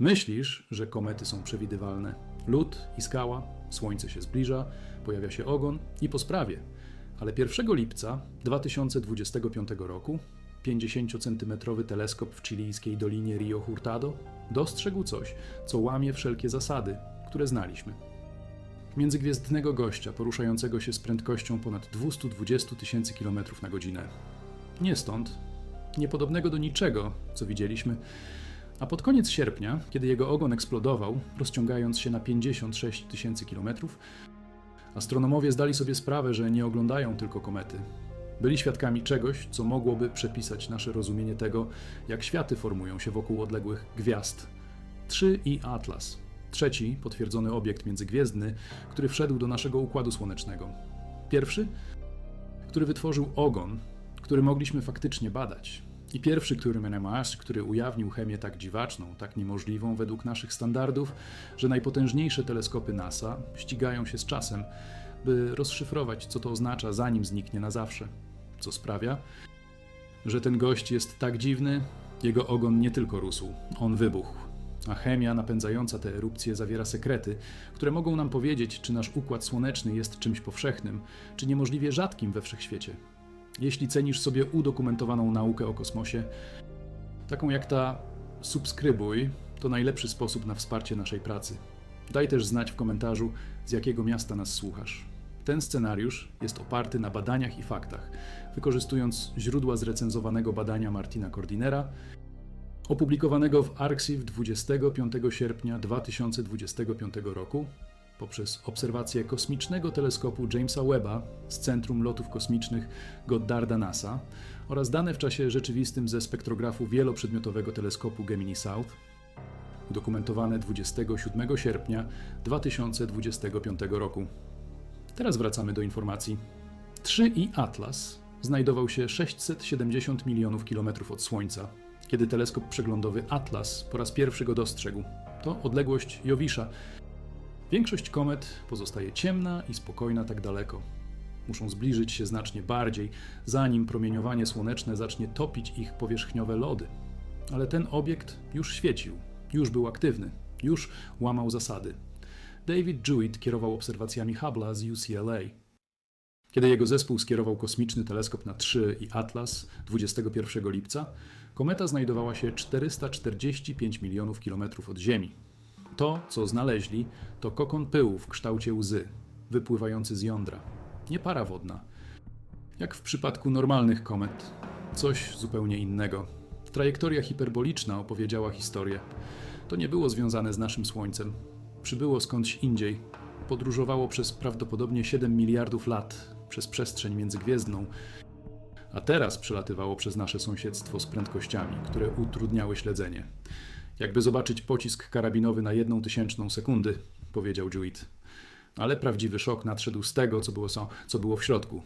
Myślisz, że komety są przewidywalne. Lód i skała, słońce się zbliża, pojawia się ogon i po sprawie. Ale 1 lipca 2025 roku 50-centymetrowy teleskop w chilijskiej dolinie Rio Hurtado dostrzegł coś, co łamie wszelkie zasady, które znaliśmy. Międzygwiezdnego gościa poruszającego się z prędkością ponad 220 tysięcy km na godzinę. Nie stąd, niepodobnego do niczego, co widzieliśmy, a pod koniec sierpnia, kiedy jego ogon eksplodował, rozciągając się na 56 tysięcy kilometrów, astronomowie zdali sobie sprawę, że nie oglądają tylko komety. Byli świadkami czegoś, co mogłoby przepisać nasze rozumienie tego, jak światy formują się wokół odległych gwiazd. 3 i Atlas. Trzeci potwierdzony obiekt międzygwiezdny, który wszedł do naszego układu słonecznego. Pierwszy, który wytworzył ogon, który mogliśmy faktycznie badać. I pierwszy, który NMAS, który ujawnił chemię tak dziwaczną, tak niemożliwą według naszych standardów, że najpotężniejsze teleskopy NASA ścigają się z czasem, by rozszyfrować, co to oznacza, zanim zniknie na zawsze. Co sprawia, że ten gość jest tak dziwny, jego ogon nie tylko rósł, on wybuchł. A chemia napędzająca te erupcje zawiera sekrety, które mogą nam powiedzieć, czy nasz układ słoneczny jest czymś powszechnym, czy niemożliwie rzadkim we wszechświecie. Jeśli cenisz sobie udokumentowaną naukę o kosmosie, taką jak ta, subskrybuj, to najlepszy sposób na wsparcie naszej pracy. Daj też znać w komentarzu, z jakiego miasta nas słuchasz. Ten scenariusz jest oparty na badaniach i faktach, wykorzystując źródła zrecenzowanego badania Martina Cordinera, opublikowanego w Arxiv 25 sierpnia 2025 roku poprzez obserwację kosmicznego teleskopu Jamesa Webba z Centrum Lotów Kosmicznych Goddarda NASA oraz dane w czasie rzeczywistym ze spektrografu wieloprzedmiotowego teleskopu Gemini South, udokumentowane 27 sierpnia 2025 roku. Teraz wracamy do informacji. 3i Atlas znajdował się 670 milionów kilometrów od Słońca, kiedy teleskop przeglądowy Atlas po raz pierwszy go dostrzegł. To odległość Jowisza, Większość komet pozostaje ciemna i spokojna tak daleko. Muszą zbliżyć się znacznie bardziej, zanim promieniowanie słoneczne zacznie topić ich powierzchniowe lody. Ale ten obiekt już świecił, już był aktywny, już łamał zasady. David Jewitt kierował obserwacjami Hubble'a z UCLA. Kiedy jego zespół skierował kosmiczny teleskop na 3 i Atlas 21 lipca, kometa znajdowała się 445 milionów kilometrów od Ziemi. To, co znaleźli, to kokon pyłu w kształcie łzy, wypływający z jądra. Nie para wodna. Jak w przypadku normalnych komet. Coś zupełnie innego. Trajektoria hiperboliczna opowiedziała historię. To nie było związane z naszym Słońcem. Przybyło skądś indziej. Podróżowało przez prawdopodobnie 7 miliardów lat, przez przestrzeń międzygwiezdną, a teraz przelatywało przez nasze sąsiedztwo z prędkościami, które utrudniały śledzenie. Jakby zobaczyć pocisk karabinowy na jedną tysięczną sekundy, powiedział Jewitt. Ale prawdziwy szok nadszedł z tego, co było, co było w środku.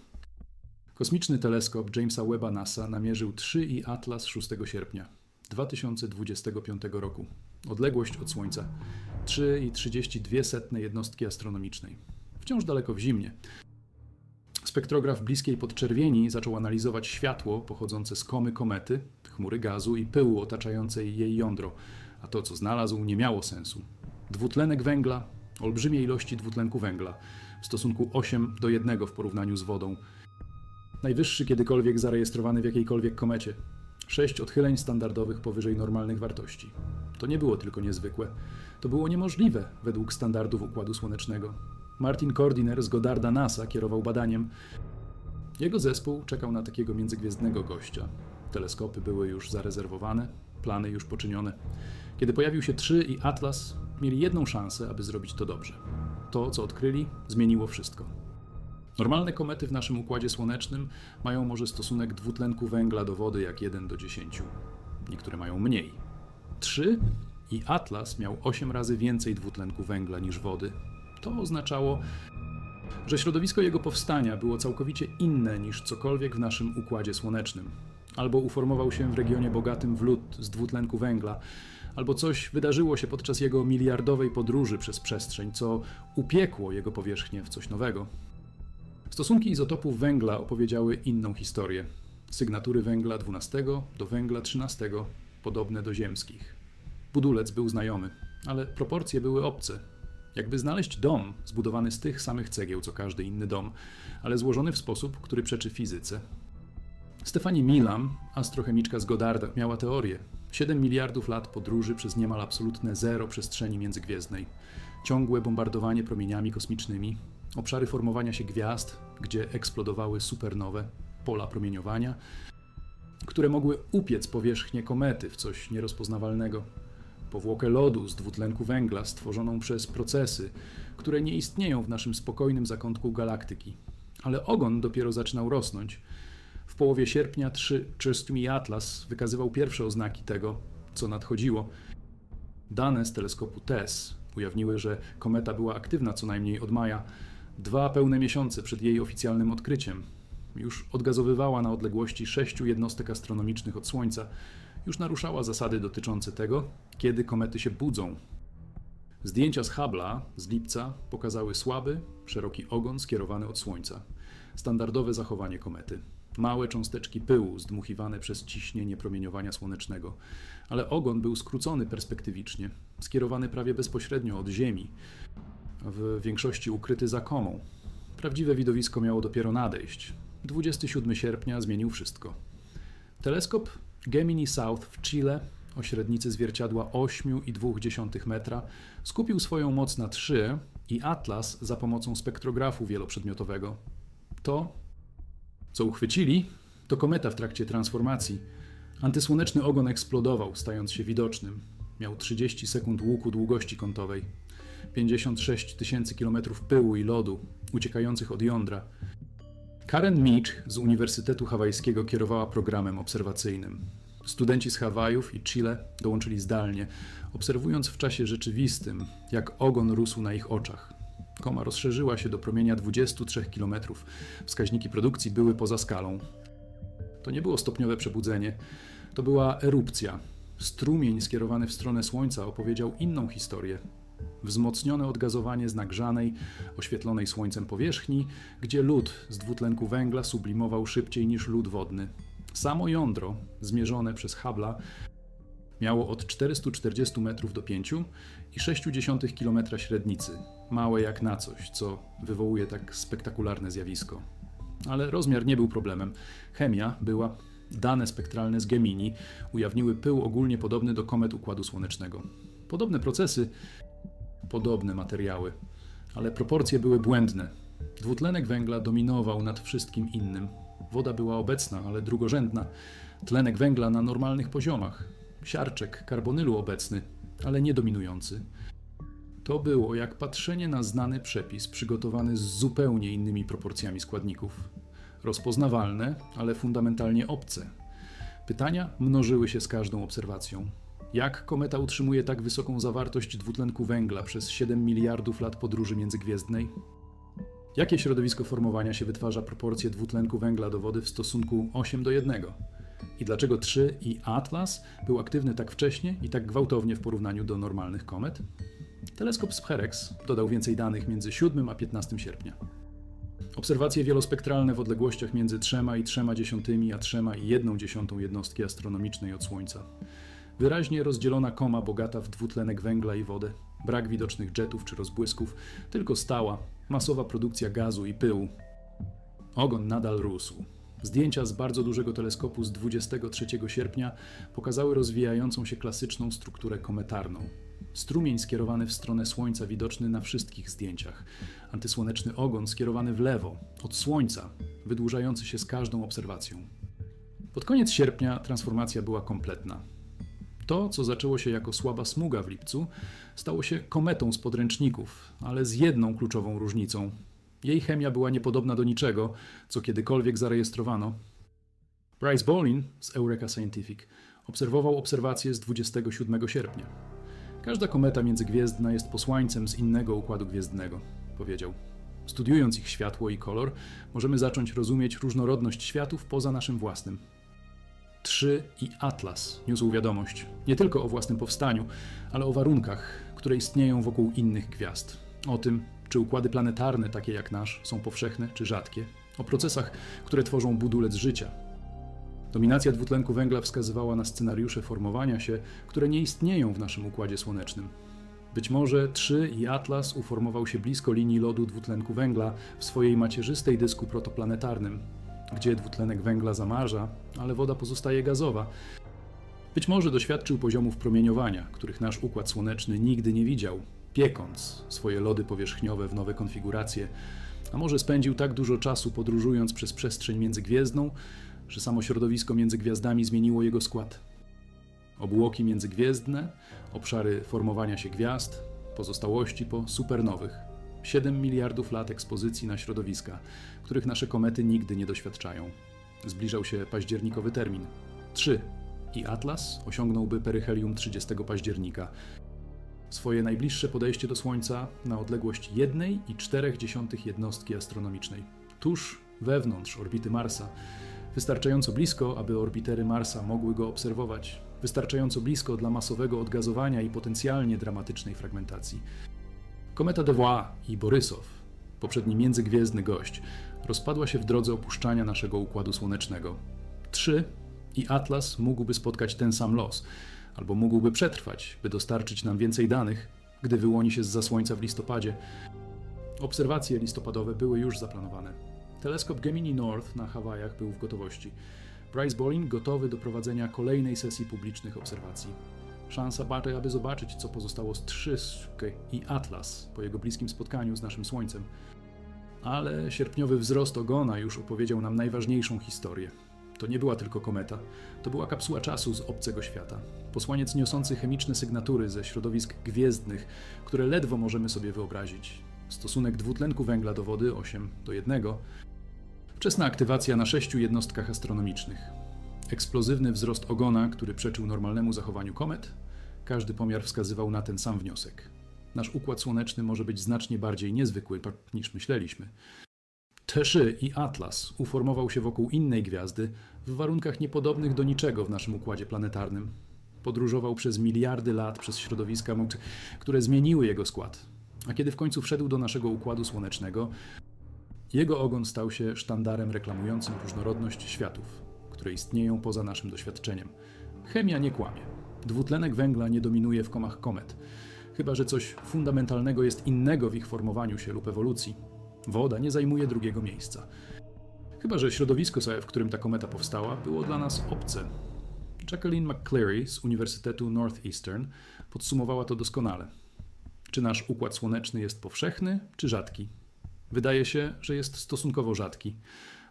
Kosmiczny teleskop Jamesa Webba NASA namierzył 3 i Atlas 6 sierpnia 2025 roku. Odległość od Słońca 3,32 jednostki astronomicznej. Wciąż daleko w zimnie. Spektrograf bliskiej podczerwieni zaczął analizować światło pochodzące z komy komety, chmury gazu i pyłu otaczającej jej jądro, a to, co znalazł, nie miało sensu. Dwutlenek węgla, olbrzymie ilości dwutlenku węgla, w stosunku 8 do 1 w porównaniu z wodą. Najwyższy kiedykolwiek zarejestrowany w jakiejkolwiek komecie. Sześć odchyleń standardowych powyżej normalnych wartości. To nie było tylko niezwykłe, to było niemożliwe według standardów Układu Słonecznego. Martin Cordiner z Godarda NASA kierował badaniem. Jego zespół czekał na takiego międzygwiezdnego gościa. Teleskopy były już zarezerwowane, plany już poczynione. Kiedy pojawił się 3 i Atlas, mieli jedną szansę, aby zrobić to dobrze. To, co odkryli, zmieniło wszystko. Normalne komety w naszym układzie słonecznym mają może stosunek dwutlenku węgla do wody jak 1 do 10. Niektóre mają mniej. 3 i Atlas miał 8 razy więcej dwutlenku węgla niż wody. To oznaczało, że środowisko jego powstania było całkowicie inne niż cokolwiek w naszym układzie słonecznym. Albo uformował się w regionie bogatym w lód z dwutlenku węgla, albo coś wydarzyło się podczas jego miliardowej podróży przez przestrzeń, co upiekło jego powierzchnię w coś nowego. Stosunki izotopów węgla opowiedziały inną historię. Sygnatury węgla 12 do węgla 13 podobne do ziemskich. Budulec był znajomy, ale proporcje były obce. Jakby znaleźć dom zbudowany z tych samych cegieł co każdy inny dom, ale złożony w sposób, który przeczy fizyce. Stefani Milam, astrochemiczka z Godarda, miała teorię. 7 miliardów lat podróży przez niemal absolutne zero przestrzeni międzygwiezdnej, ciągłe bombardowanie promieniami kosmicznymi, obszary formowania się gwiazd, gdzie eksplodowały supernowe, pola promieniowania, które mogły upiec powierzchnię komety w coś nierozpoznawalnego. Powłokę lodu z dwutlenku węgla stworzoną przez procesy, które nie istnieją w naszym spokojnym zakątku galaktyki. Ale ogon dopiero zaczynał rosnąć. W połowie sierpnia 3 Trustme Atlas wykazywał pierwsze oznaki tego, co nadchodziło. Dane z teleskopu TESS ujawniły, że kometa była aktywna co najmniej od maja, dwa pełne miesiące przed jej oficjalnym odkryciem. Już odgazowywała na odległości sześciu jednostek astronomicznych od Słońca, już naruszała zasady dotyczące tego, kiedy komety się budzą. Zdjęcia z Hubble'a z lipca pokazały słaby, szeroki ogon skierowany od Słońca. Standardowe zachowanie komety. Małe cząsteczki pyłu zdmuchiwane przez ciśnienie promieniowania słonecznego, ale ogon był skrócony perspektywicznie, skierowany prawie bezpośrednio od Ziemi, w większości ukryty za komą. Prawdziwe widowisko miało dopiero nadejść. 27 sierpnia zmienił wszystko. Teleskop Gemini South w Chile o średnicy zwierciadła 8,2 metra skupił swoją moc na 3 i Atlas za pomocą spektrografu wieloprzedmiotowego. To, co uchwycili, to kometa w trakcie transformacji. Antysłoneczny ogon eksplodował, stając się widocznym. Miał 30 sekund łuku długości kątowej, 56 tysięcy kilometrów pyłu i lodu uciekających od jądra. Karen Meach z Uniwersytetu Hawajskiego kierowała programem obserwacyjnym. Studenci z Hawajów i Chile dołączyli zdalnie, obserwując w czasie rzeczywistym, jak ogon rósł na ich oczach. Koma rozszerzyła się do promienia 23 km. Wskaźniki produkcji były poza skalą. To nie było stopniowe przebudzenie, to była erupcja. Strumień skierowany w stronę Słońca opowiedział inną historię. Wzmocnione odgazowanie z nagrzanej, oświetlonej słońcem powierzchni, gdzie lód z dwutlenku węgla sublimował szybciej niż lód wodny. Samo jądro, zmierzone przez Hubble'a, miało od 440 metrów do 5,6 km średnicy, małe jak na coś, co wywołuje tak spektakularne zjawisko. Ale rozmiar nie był problemem. Chemia była. Dane spektralne z Gemini ujawniły pył ogólnie podobny do komet Układu Słonecznego. Podobne procesy, podobne materiały, ale proporcje były błędne. Dwutlenek węgla dominował nad wszystkim innym. Woda była obecna, ale drugorzędna. Tlenek węgla na normalnych poziomach. Siarczek karbonylu obecny, ale nie dominujący. To było jak patrzenie na znany przepis przygotowany z zupełnie innymi proporcjami składników. Rozpoznawalne, ale fundamentalnie obce. Pytania mnożyły się z każdą obserwacją. Jak kometa utrzymuje tak wysoką zawartość dwutlenku węgla przez 7 miliardów lat podróży międzygwiezdnej? Jakie środowisko formowania się wytwarza proporcje dwutlenku węgla do wody w stosunku 8 do 1? I dlaczego 3 i Atlas był aktywny tak wcześnie i tak gwałtownie w porównaniu do normalnych komet? Teleskop Spherex dodał więcej danych między 7 a 15 sierpnia. Obserwacje wielospektralne w odległościach między 3 i 3,1 a 3,1 jednostki astronomicznej od Słońca. Wyraźnie rozdzielona koma bogata w dwutlenek węgla i wodę. Brak widocznych jetów czy rozbłysków, tylko stała, masowa produkcja gazu i pyłu. Ogon nadal rósł. Zdjęcia z bardzo dużego teleskopu z 23 sierpnia pokazały rozwijającą się klasyczną strukturę kometarną. Strumień skierowany w stronę Słońca widoczny na wszystkich zdjęciach. Antysłoneczny ogon skierowany w lewo, od Słońca, wydłużający się z każdą obserwacją. Pod koniec sierpnia transformacja była kompletna. To, co zaczęło się jako słaba smuga w lipcu, stało się kometą z podręczników, ale z jedną kluczową różnicą. Jej chemia była niepodobna do niczego, co kiedykolwiek zarejestrowano. Bryce Bolin z Eureka Scientific obserwował obserwacje z 27 sierpnia. Każda kometa międzygwiezdna jest posłańcem z innego układu gwiezdnego, powiedział. Studiując ich światło i kolor, możemy zacząć rozumieć różnorodność światów poza naszym własnym. 3 i Atlas niósł wiadomość nie tylko o własnym powstaniu, ale o warunkach, które istnieją wokół innych gwiazd. O tym, czy układy planetarne, takie jak nasz, są powszechne czy rzadkie. O procesach, które tworzą budulec życia. Dominacja dwutlenku węgla wskazywała na scenariusze formowania się, które nie istnieją w naszym układzie słonecznym. Być może 3 i Atlas uformował się blisko linii lodu dwutlenku węgla w swojej macierzystej dysku protoplanetarnym, gdzie dwutlenek węgla zamarza, ale woda pozostaje gazowa. Być może doświadczył poziomów promieniowania, których nasz układ słoneczny nigdy nie widział, piekąc swoje lody powierzchniowe w nowe konfiguracje, a może spędził tak dużo czasu podróżując przez przestrzeń międzygwiezdną, że samo środowisko między gwiazdami zmieniło jego skład. Obłoki międzygwiezdne, obszary formowania się gwiazd, pozostałości po supernowych. 7 miliardów lat ekspozycji na środowiska, których nasze komety nigdy nie doświadczają. Zbliżał się październikowy termin. 3. I Atlas osiągnąłby peryhelium 30 października. Swoje najbliższe podejście do Słońca na odległość 1,4 jednostki astronomicznej. Tuż wewnątrz orbity Marsa, wystarczająco blisko, aby orbitery Marsa mogły go obserwować, wystarczająco blisko dla masowego odgazowania i potencjalnie dramatycznej fragmentacji. Kometa Devois i Borysow, poprzedni międzygwiezdny gość, rozpadła się w drodze opuszczania naszego układu słonecznego. 3 i Atlas mógłby spotkać ten sam los, albo mógłby przetrwać, by dostarczyć nam więcej danych, gdy wyłoni się z Słońca w listopadzie. Obserwacje listopadowe były już zaplanowane. Teleskop Gemini North na Hawajach był w gotowości. Bryce Bolin gotowy do prowadzenia kolejnej sesji publicznych obserwacji. Szansa Barry, aby zobaczyć, co pozostało z Trzyskę i Atlas po jego bliskim spotkaniu z naszym Słońcem. Ale sierpniowy wzrost ogona już opowiedział nam najważniejszą historię. To nie była tylko kometa, to była kapsuła czasu z obcego świata. Posłaniec niosący chemiczne sygnatury ze środowisk gwiezdnych, które ledwo możemy sobie wyobrazić. Stosunek dwutlenku węgla do wody 8 do 1. Wczesna aktywacja na sześciu jednostkach astronomicznych. Eksplozywny wzrost ogona, który przeczył normalnemu zachowaniu komet. Każdy pomiar wskazywał na ten sam wniosek. Nasz układ słoneczny może być znacznie bardziej niezwykły niż myśleliśmy. Teszy i Atlas uformował się wokół innej gwiazdy w warunkach niepodobnych do niczego w naszym układzie planetarnym. Podróżował przez miliardy lat przez środowiska, które zmieniły jego skład. A kiedy w końcu wszedł do naszego układu słonecznego, jego ogon stał się sztandarem reklamującym różnorodność światów, które istnieją poza naszym doświadczeniem. Chemia nie kłamie. Dwutlenek węgla nie dominuje w komach komet, chyba że coś fundamentalnego jest innego w ich formowaniu się lub ewolucji. Woda nie zajmuje drugiego miejsca. Chyba że środowisko, w którym ta kometa powstała, było dla nas obce. Jacqueline McCleary z Uniwersytetu Northeastern podsumowała to doskonale. Czy nasz układ słoneczny jest powszechny, czy rzadki? Wydaje się, że jest stosunkowo rzadki,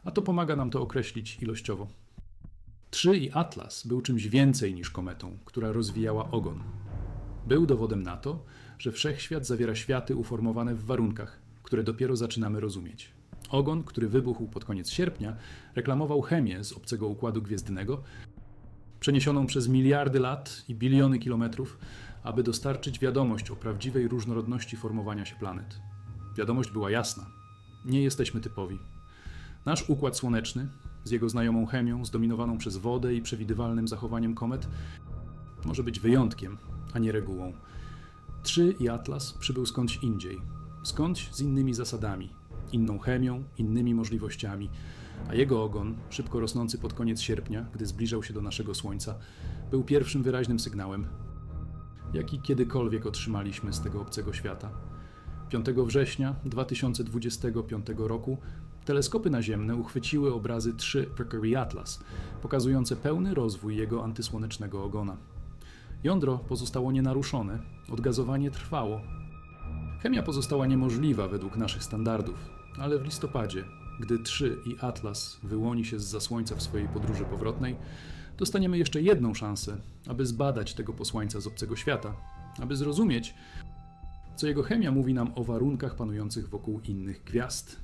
a to pomaga nam to określić ilościowo. 3 i Atlas był czymś więcej niż kometą, która rozwijała ogon. Był dowodem na to, że wszechświat zawiera światy uformowane w warunkach, które dopiero zaczynamy rozumieć. Ogon, który wybuchł pod koniec sierpnia, reklamował chemię z obcego układu gwiezdnego, przeniesioną przez miliardy lat i biliony kilometrów, aby dostarczyć wiadomość o prawdziwej różnorodności formowania się planet. Wiadomość była jasna. Nie jesteśmy typowi. Nasz układ słoneczny, z jego znajomą chemią, zdominowaną przez wodę i przewidywalnym zachowaniem komet, może być wyjątkiem, a nie regułą. Trzy i Atlas przybył skądś indziej, skądś z innymi zasadami, inną chemią, innymi możliwościami, a jego ogon, szybko rosnący pod koniec sierpnia, gdy zbliżał się do naszego Słońca, był pierwszym wyraźnym sygnałem, jaki kiedykolwiek otrzymaliśmy z tego obcego świata. 5 września 2025 roku teleskopy naziemne uchwyciły obrazy 3 Mercury Atlas, pokazujące pełny rozwój jego antysłonecznego ogona. Jądro pozostało nienaruszone, odgazowanie trwało. Chemia pozostała niemożliwa według naszych standardów, ale w listopadzie, gdy 3 i Atlas wyłoni się z zasłońca w swojej podróży powrotnej, dostaniemy jeszcze jedną szansę, aby zbadać tego posłańca z obcego świata, aby zrozumieć, co jego chemia mówi nam o warunkach panujących wokół innych gwiazd.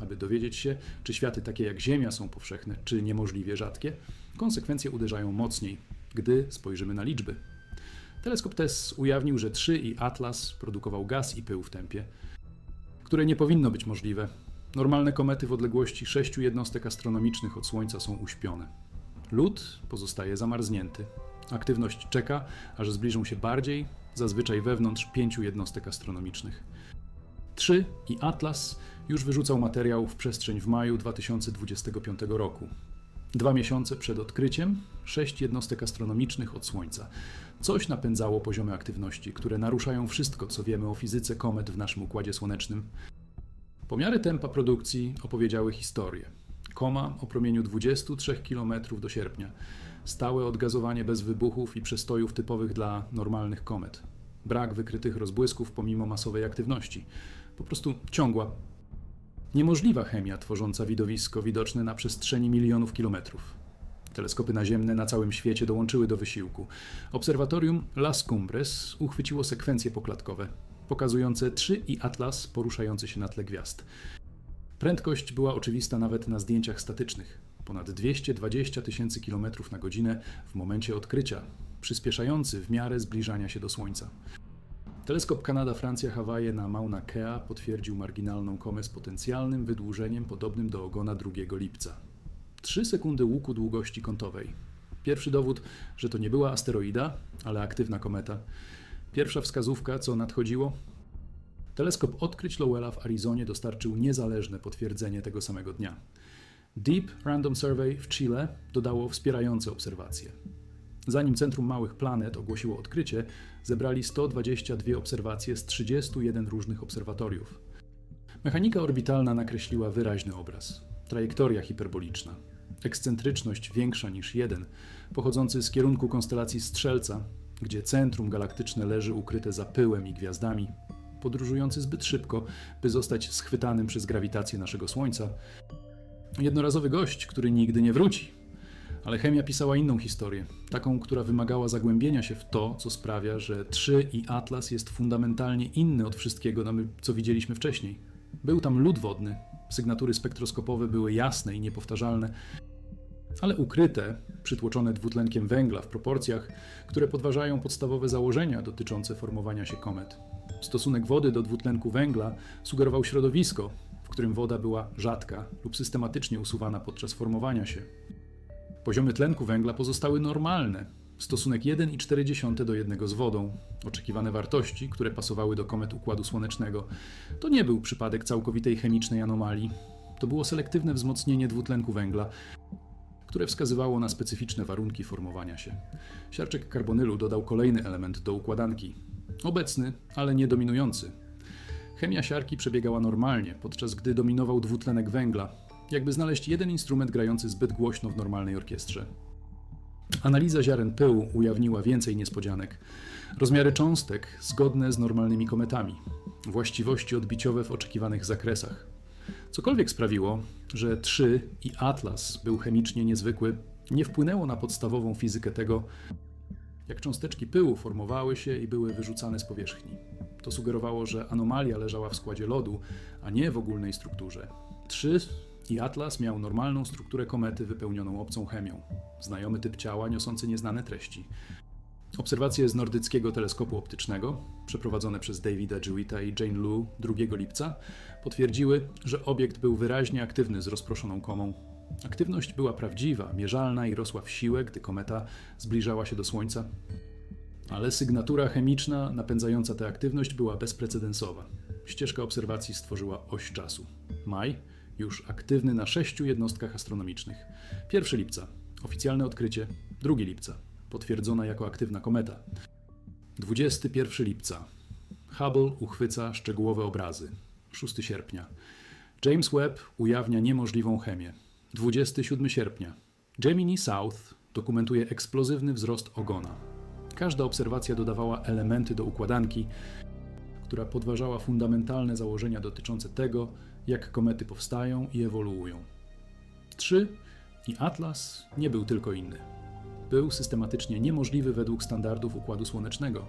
Aby dowiedzieć się, czy światy takie jak Ziemia są powszechne, czy niemożliwie rzadkie, konsekwencje uderzają mocniej, gdy spojrzymy na liczby. Teleskop TESS ujawnił, że 3 i Atlas produkował gaz i pył w tempie, które nie powinno być możliwe. Normalne komety w odległości 6 jednostek astronomicznych od Słońca są uśpione. Lód pozostaje zamarznięty. Aktywność czeka, aż zbliżą się bardziej, zazwyczaj wewnątrz pięciu jednostek astronomicznych. 3 i Atlas już wyrzucał materiał w przestrzeń w maju 2025 roku. Dwa miesiące przed odkryciem, sześć jednostek astronomicznych od Słońca. Coś napędzało poziomy aktywności, które naruszają wszystko, co wiemy o fizyce komet w naszym układzie słonecznym. Pomiary tempa produkcji opowiedziały historię. Koma o promieniu 23 km do sierpnia. Stałe odgazowanie bez wybuchów i przestojów typowych dla normalnych komet. Brak wykrytych rozbłysków pomimo masowej aktywności. Po prostu ciągła, niemożliwa chemia tworząca widowisko widoczne na przestrzeni milionów kilometrów. Teleskopy naziemne na całym świecie dołączyły do wysiłku. Obserwatorium Las Cumbres uchwyciło sekwencje poklatkowe, pokazujące 3 i Atlas poruszający się na tle gwiazd. Prędkość była oczywista nawet na zdjęciach statycznych. Ponad 220 tysięcy km na godzinę w momencie odkrycia, przyspieszający w miarę zbliżania się do Słońca. Teleskop Kanada-Francja-Hawaje na Mauna Kea potwierdził marginalną komę z potencjalnym wydłużeniem podobnym do ogona 2 lipca. 3 sekundy łuku długości kątowej. Pierwszy dowód, że to nie była asteroida, ale aktywna kometa. Pierwsza wskazówka, co nadchodziło. Teleskop odkryć Lowella w Arizonie dostarczył niezależne potwierdzenie tego samego dnia. Deep Random Survey w Chile dodało wspierające obserwacje. Zanim Centrum Małych Planet ogłosiło odkrycie, zebrali 122 obserwacje z 31 różnych obserwatoriów. Mechanika orbitalna nakreśliła wyraźny obraz. Trajektoria hiperboliczna, ekscentryczność większa niż 1, pochodzący z kierunku konstelacji Strzelca, gdzie centrum galaktyczne leży ukryte za pyłem i gwiazdami, podróżujący zbyt szybko, by zostać schwytanym przez grawitację naszego Słońca. Jednorazowy gość, który nigdy nie wróci. Ale chemia pisała inną historię, taką, która wymagała zagłębienia się w to, co sprawia, że 3 i Atlas jest fundamentalnie inny od wszystkiego, co widzieliśmy wcześniej. Był tam lód wodny, sygnatury spektroskopowe były jasne i niepowtarzalne, ale ukryte, przytłoczone dwutlenkiem węgla w proporcjach, które podważają podstawowe założenia dotyczące formowania się komet. Stosunek wody do dwutlenku węgla sugerował środowisko, w którym woda była rzadka lub systematycznie usuwana podczas formowania się. Poziomy tlenku węgla pozostały normalne. Stosunek 1,4 do 1 z wodą. Oczekiwane wartości, które pasowały do komet Układu Słonecznego. To nie był przypadek całkowitej chemicznej anomalii. To było selektywne wzmocnienie dwutlenku węgla, które wskazywało na specyficzne warunki formowania się. Siarczek karbonylu dodał kolejny element do układanki. Obecny, ale nie dominujący. Chemia siarki przebiegała normalnie, podczas gdy dominował dwutlenek węgla, jakby znaleźć jeden instrument grający zbyt głośno w normalnej orkiestrze. Analiza ziaren pyłu ujawniła więcej niespodzianek. Rozmiary cząstek zgodne z normalnymi kometami, właściwości odbiciowe w oczekiwanych zakresach. Cokolwiek sprawiło, że 3 i Atlas był chemicznie niezwykły, nie wpłynęło na podstawową fizykę tego, jak cząsteczki pyłu formowały się i były wyrzucane z powierzchni. To sugerowało, że anomalia leżała w składzie lodu, a nie w ogólnej strukturze. 3 i Atlas miał normalną strukturę komety wypełnioną obcą chemią, znajomy typ ciała niosący nieznane treści. Obserwacje z nordyckiego teleskopu optycznego, przeprowadzone przez Davida Jewita i Jane Lu 2 lipca, potwierdziły, że obiekt był wyraźnie aktywny z rozproszoną komą. Aktywność była prawdziwa, mierzalna i rosła w siłę, gdy kometa zbliżała się do Słońca. Ale sygnatura chemiczna napędzająca tę aktywność była bezprecedensowa. Ścieżka obserwacji stworzyła oś czasu. Maj już aktywny na sześciu jednostkach astronomicznych. 1 lipca oficjalne odkrycie, 2 lipca potwierdzona jako aktywna kometa. 21 lipca Hubble uchwyca szczegółowe obrazy. 6 sierpnia James Webb ujawnia niemożliwą chemię. 27 sierpnia Gemini South dokumentuje eksplozywny wzrost ogona. Każda obserwacja dodawała elementy do układanki, która podważała fundamentalne założenia dotyczące tego, jak komety powstają i ewoluują. 3. I Atlas nie był tylko inny. Był systematycznie niemożliwy według standardów Układu Słonecznego.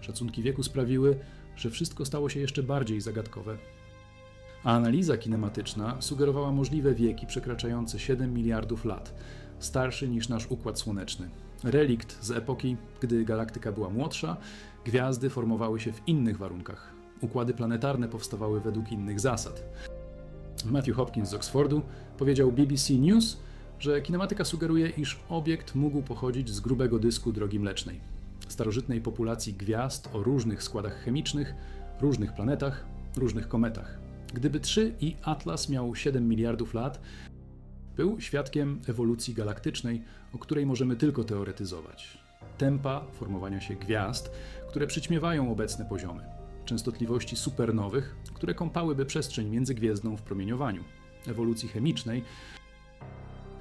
Szacunki wieku sprawiły, że wszystko stało się jeszcze bardziej zagadkowe. A analiza kinematyczna sugerowała możliwe wieki przekraczające 7 miliardów lat, starszy niż nasz Układ Słoneczny. Relikt z epoki, gdy galaktyka była młodsza, gwiazdy formowały się w innych warunkach. Układy planetarne powstawały według innych zasad. Matthew Hopkins z Oxfordu powiedział BBC News, że kinematyka sugeruje, iż obiekt mógł pochodzić z grubego dysku drogi mlecznej, starożytnej populacji gwiazd o różnych składach chemicznych, różnych planetach, różnych kometach. Gdyby 3 i Atlas miał 7 miliardów lat, Był świadkiem ewolucji galaktycznej, o której możemy tylko teoretyzować. Tempa formowania się gwiazd, które przyćmiewają obecne poziomy, częstotliwości supernowych, które kąpałyby przestrzeń międzygwiezdną w promieniowaniu, ewolucji chemicznej,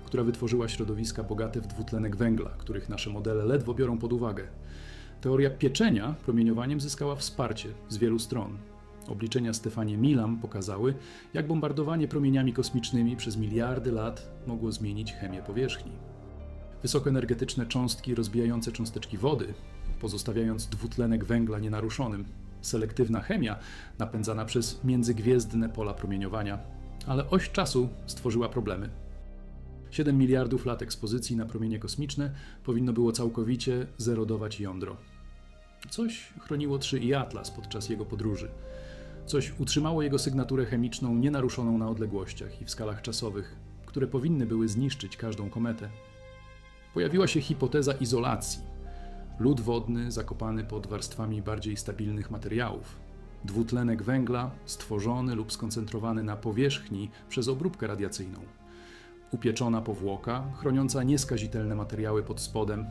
która wytworzyła środowiska bogate w dwutlenek węgla, których nasze modele ledwo biorą pod uwagę. Teoria pieczenia promieniowaniem zyskała wsparcie z wielu stron. Obliczenia Stefanie Milam pokazały, jak bombardowanie promieniami kosmicznymi przez miliardy lat mogło zmienić chemię powierzchni. Wysokoenergetyczne cząstki rozbijające cząsteczki wody, pozostawiając dwutlenek węgla nienaruszonym. Selektywna chemia napędzana przez międzygwiezdne pola promieniowania, ale oś czasu stworzyła problemy. 7 miliardów lat ekspozycji na promienie kosmiczne powinno było całkowicie zerodować jądro. Coś chroniło 3 i Atlas podczas jego podróży. Coś utrzymało jego sygnaturę chemiczną nienaruszoną na odległościach i w skalach czasowych, które powinny były zniszczyć każdą kometę. Pojawiła się hipoteza izolacji. Lód wodny zakopany pod warstwami bardziej stabilnych materiałów. Dwutlenek węgla stworzony lub skoncentrowany na powierzchni przez obróbkę radiacyjną. Upieczona powłoka, chroniąca nieskazitelne materiały pod spodem.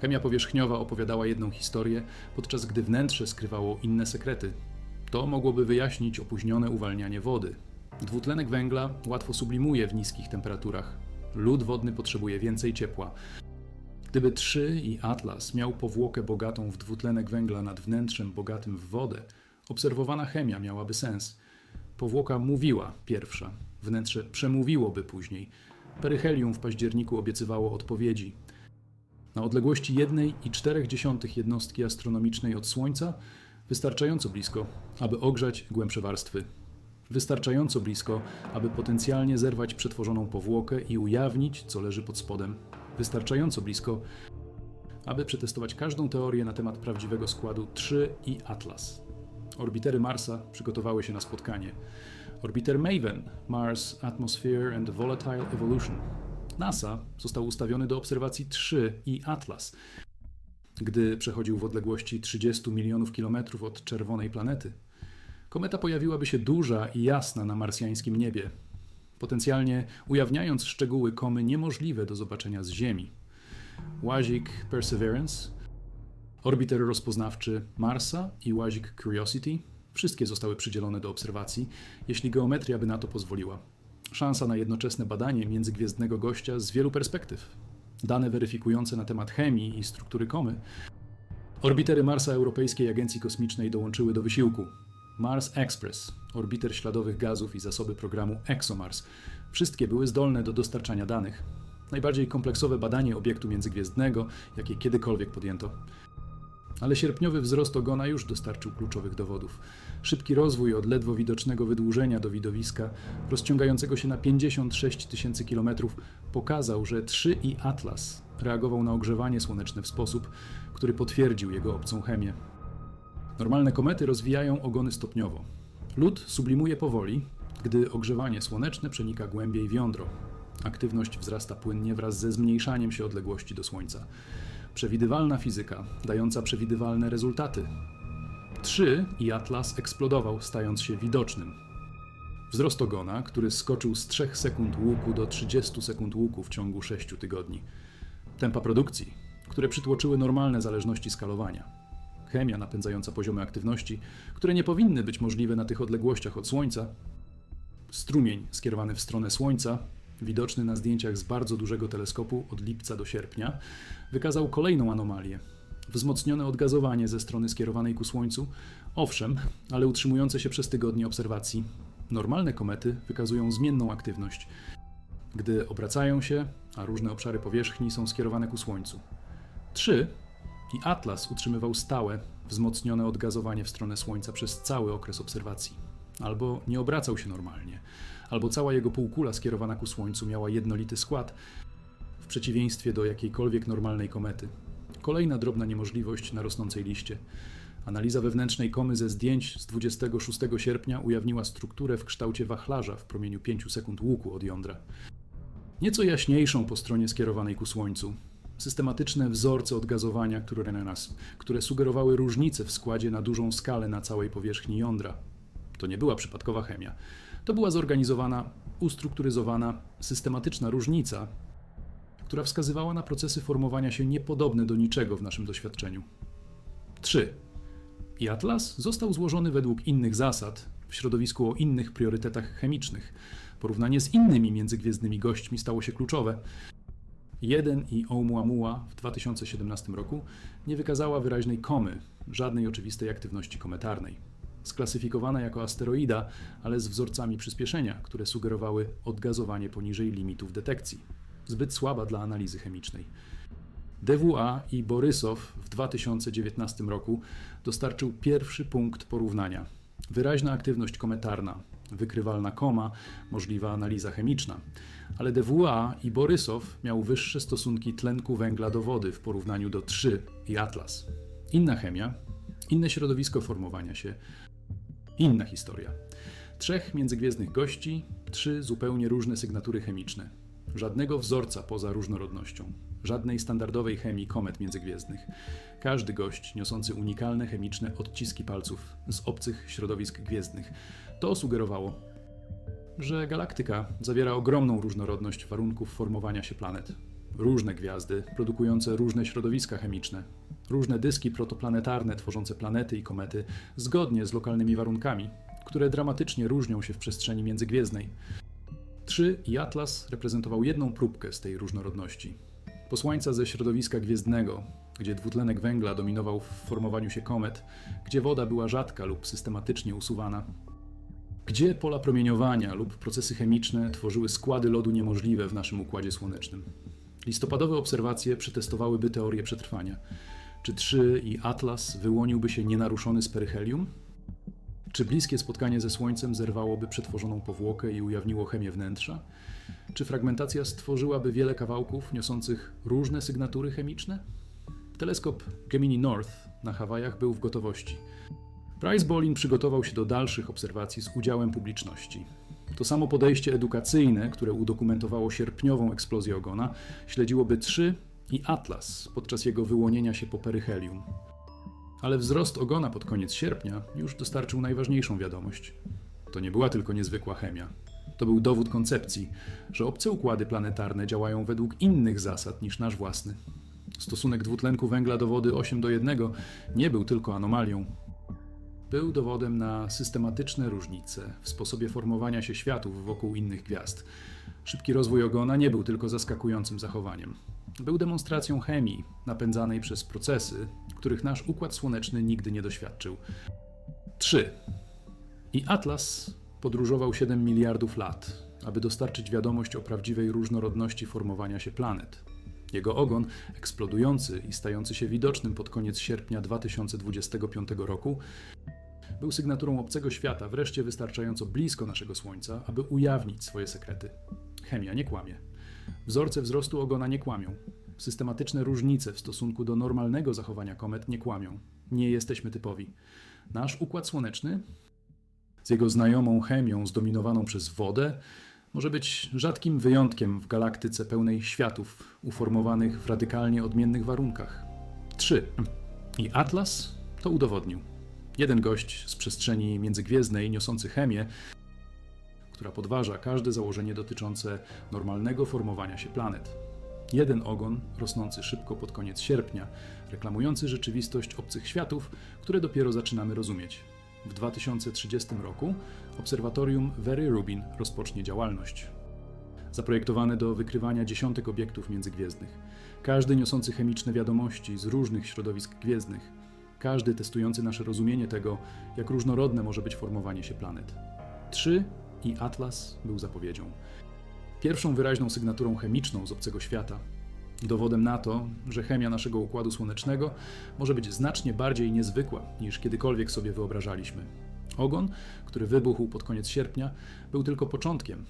Chemia powierzchniowa opowiadała jedną historię, podczas gdy wnętrze skrywało inne sekrety. To mogłoby wyjaśnić opóźnione uwalnianie wody. Dwutlenek węgla łatwo sublimuje w niskich temperaturach. Lód wodny potrzebuje więcej ciepła. Gdyby 3 i Atlas miał powłokę bogatą w dwutlenek węgla nad wnętrzem bogatym w wodę, obserwowana chemia miałaby sens. Powłoka mówiła pierwsza, wnętrze przemówiłoby później. Peryhelium w październiku obiecywało odpowiedzi. Na odległości 1,4 jednostki astronomicznej od Słońca wystarczająco blisko, aby ogrzać głębsze warstwy. Wystarczająco blisko, aby potencjalnie zerwać przetworzoną powłokę i ujawnić, co leży pod spodem. Wystarczająco blisko, aby przetestować każdą teorię na temat prawdziwego składu 3 i Atlas. Orbitery Marsa przygotowały się na spotkanie. Orbiter MAVEN, Mars Atmosphere and Volatile Evolution. NASA został ustawiony do obserwacji 3 i Atlas, gdy przechodził w odległości 30 milionów kilometrów od czerwonej planety. Kometa pojawiłaby się duża i jasna na marsjańskim niebie, potencjalnie ujawniając szczegóły komy niemożliwe do zobaczenia z Ziemi. Łazik Perseverance, orbiter rozpoznawczy Marsa i łazik Curiosity wszystkie zostały przydzielone do obserwacji, jeśli geometria by na to pozwoliła. Szansa na jednoczesne badanie międzygwiezdnego gościa z wielu perspektyw. Dane weryfikujące na temat chemii i struktury komy. Orbitery Marsa Europejskiej Agencji Kosmicznej dołączyły do wysiłku. Mars Express, orbiter śladowych gazów i zasoby programu ExoMars, wszystkie były zdolne do dostarczania danych. Najbardziej kompleksowe badanie obiektu międzygwiezdnego, jakie kiedykolwiek podjęto. Ale sierpniowy wzrost ogona już dostarczył kluczowych dowodów. Szybki rozwój od ledwo widocznego wydłużenia do widowiska, rozciągającego się na 56 tysięcy kilometrów, pokazał, że 3 i Atlas reagował na ogrzewanie słoneczne w sposób, który potwierdził jego obcą chemię. Normalne komety rozwijają ogony stopniowo. Lód sublimuje powoli, gdy ogrzewanie słoneczne przenika głębiej w jądro. Aktywność wzrasta płynnie wraz ze zmniejszaniem się odległości do Słońca. Przewidywalna fizyka, dająca przewidywalne rezultaty. 3 i Atlas eksplodował, stając się widocznym. Wzrost ogona, który skoczył z 3 sekund łuku do 30 sekund łuku w ciągu 6 tygodni. Tempa produkcji, które przytłoczyły normalne zależności skalowania. Chemia napędzająca poziomy aktywności, które nie powinny być możliwe na tych odległościach od Słońca. Strumień skierowany w stronę Słońca, widoczny na zdjęciach z bardzo dużego teleskopu od lipca do sierpnia, wykazał kolejną anomalię. Wzmocnione odgazowanie ze strony skierowanej ku Słońcu, owszem, ale utrzymujące się przez tygodnie obserwacji. Normalne komety wykazują zmienną aktywność, gdy obracają się, a różne obszary powierzchni są skierowane ku Słońcu. 3 i Atlas utrzymywał stałe, wzmocnione odgazowanie w stronę Słońca przez cały okres obserwacji. Albo nie obracał się normalnie, albo cała jego półkula skierowana ku Słońcu miała jednolity skład, w przeciwieństwie do jakiejkolwiek normalnej komety. Kolejna drobna niemożliwość na rosnącej liście. Analiza wewnętrznej komy ze zdjęć z 26 sierpnia ujawniła strukturę w kształcie wachlarza w promieniu 5 sekund łuku od jądra. Nieco jaśniejszą po stronie skierowanej ku Słońcu. Systematyczne wzorce odgazowania, które, nas, które sugerowały różnice w składzie na dużą skalę na całej powierzchni jądra. To nie była przypadkowa chemia. To była zorganizowana, ustrukturyzowana, systematyczna różnica, która wskazywała na procesy formowania się niepodobne do niczego w naszym doświadczeniu. 3. I atlas został złożony według innych zasad, w środowisku o innych priorytetach chemicznych. Porównanie z innymi międzygwiezdnymi gośćmi stało się kluczowe. 1 i Oumuamua w 2017 roku nie wykazała wyraźnej komy, żadnej oczywistej aktywności kometarnej. Sklasyfikowana jako asteroida, ale z wzorcami przyspieszenia, które sugerowały odgazowanie poniżej limitów detekcji. Zbyt słaba dla analizy chemicznej. DWA i Borysow w 2019 roku dostarczył pierwszy punkt porównania. Wyraźna aktywność kometarna, wykrywalna koma, możliwa analiza chemiczna. Ale DWA i Borysow miał wyższe stosunki tlenku węgla do wody w porównaniu do 3 i Atlas. Inna chemia, inne środowisko formowania się, inna historia. Trzech międzygwiezdnych gości, trzy zupełnie różne sygnatury chemiczne. Żadnego wzorca poza różnorodnością, żadnej standardowej chemii komet międzygwiezdnych. Każdy gość niosący unikalne chemiczne odciski palców z obcych środowisk gwiezdnych. To sugerowało, że galaktyka zawiera ogromną różnorodność warunków formowania się planet. Różne gwiazdy produkujące różne środowiska chemiczne, różne dyski protoplanetarne tworzące planety i komety zgodnie z lokalnymi warunkami, które dramatycznie różnią się w przestrzeni międzygwiezdnej. 3 i Atlas reprezentował jedną próbkę z tej różnorodności. Posłańca ze środowiska gwiezdnego, gdzie dwutlenek węgla dominował w formowaniu się komet, gdzie woda była rzadka lub systematycznie usuwana, gdzie pola promieniowania lub procesy chemiczne tworzyły składy lodu niemożliwe w naszym układzie słonecznym. Listopadowe obserwacje przetestowałyby teorię przetrwania. Czy 3 i Atlas wyłoniłby się nienaruszony z peryhelium? Czy bliskie spotkanie ze Słońcem zerwałoby przetworzoną powłokę i ujawniło chemię wnętrza? Czy fragmentacja stworzyłaby wiele kawałków niosących różne sygnatury chemiczne? Teleskop Gemini North na Hawajach był w gotowości. Price Bolin przygotował się do dalszych obserwacji z udziałem publiczności. To samo podejście edukacyjne, które udokumentowało sierpniową eksplozję ogona, śledziłoby 3 i Atlas podczas jego wyłonienia się po peryhelium. Ale wzrost ogona pod koniec sierpnia już dostarczył najważniejszą wiadomość. To nie była tylko niezwykła chemia. To był dowód koncepcji, że obce układy planetarne działają według innych zasad niż nasz własny. Stosunek dwutlenku węgla do wody 8 do 1 nie był tylko anomalią. Był dowodem na systematyczne różnice w sposobie formowania się światów wokół innych gwiazd. Szybki rozwój ogona nie był tylko zaskakującym zachowaniem. Był demonstracją chemii napędzanej przez procesy, których nasz układ słoneczny nigdy nie doświadczył. 3. I Atlas podróżował 7 miliardów lat, aby dostarczyć wiadomość o prawdziwej różnorodności formowania się planet. Jego ogon, eksplodujący i stający się widocznym pod koniec sierpnia 2025 roku, był sygnaturą obcego świata, wreszcie wystarczająco blisko naszego Słońca, aby ujawnić swoje sekrety. Chemia nie kłamie. Wzorce wzrostu ogona nie kłamią. Systematyczne różnice w stosunku do normalnego zachowania komet nie kłamią. Nie jesteśmy typowi. Nasz układ słoneczny, z jego znajomą chemią zdominowaną przez wodę, może być rzadkim wyjątkiem w galaktyce pełnej światów uformowanych w radykalnie odmiennych warunkach. 3. I Atlas to udowodnił. Jeden gość z przestrzeni międzygwiezdnej niosący chemię, która podważa każde założenie dotyczące normalnego formowania się planet. Jeden ogon rosnący szybko pod koniec sierpnia, reklamujący rzeczywistość obcych światów, które dopiero zaczynamy rozumieć. W 2030 roku obserwatorium Very Rubin rozpocznie działalność. Zaprojektowane do wykrywania dziesiątek obiektów międzygwiezdnych, każdy niosący chemiczne wiadomości z różnych środowisk gwiezdnych, każdy testujący nasze rozumienie tego, jak różnorodne może być formowanie się planet. 3 i Atlas był zapowiedzią. Pierwszą wyraźną sygnaturą chemiczną z obcego świata. Dowodem na to, że chemia naszego układu słonecznego może być znacznie bardziej niezwykła niż kiedykolwiek sobie wyobrażaliśmy. Ogon, który wybuchł pod koniec sierpnia, był tylko początkiem